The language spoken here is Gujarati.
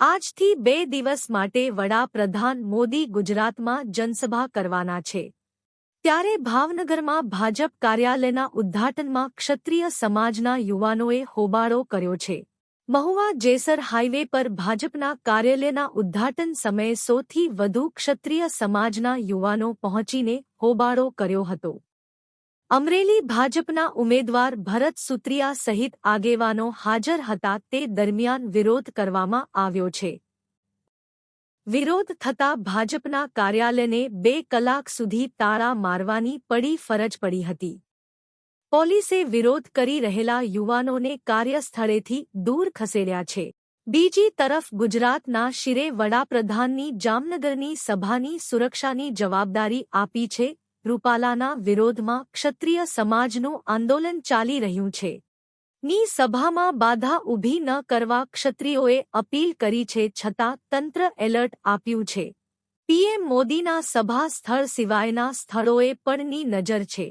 આજથી બે દિવસ માટે વડાપ્રધાન મોદી ગુજરાતમાં જનસભા કરવાના છે. ત્યારે ભાવનગરમાં ભાજપ કાર્યાલયના ઉદ્ઘાટનમાં ક્ષત્રિય સમાજના યુવાનોએ હોબાળો કર્યો છે. મહુવા જેસર હાઇવે પર ભાજપના કાર્યાલયના ઉદ્ઘાટન સમયે સૌથી વધુ ક્ષત્રિય સમાજના યુવાનો પહોંચીને હોબાળો કર્યો હતો. અમરેલી ભાજપના ઉમેદવાર ભરત સુત્રિયા સહિત આગેવાનો હાજર હતા તે દરમિયાન વિરોધ કરવામાં આવ્યો છે. વિરોધ થતા ભાજપના કાર્યાલયને બે કલાક સુધી તાળા મારવાની પડી ફરજ પડી હતી. પોલીસે વિરોધ કરી રહેલા યુવાનોને કાર્યસ્થળેથી દૂર ખસેડ્યા છે. બીજી તરફ ગુજરાતના શિરે વડાપ્રધાનની જામનગરની સભાની સુરક્ષાની જવાબદારી આપી છે રૂપાલાના વિરોધમાં ક્ષત્રિય સમાજનું આંદોલન ચાલી રહ્યું છે. ની સભામાં બાધા ઊભી ન કરવા ક્ષત્રિયોએ અપીલ કરી છે છતાં તંત્ર એલર્ટ આપ્યું છે. પીએમ મોદીના સભા સ્થળ સિવાયના સ્થળોએ પણની નજર છે.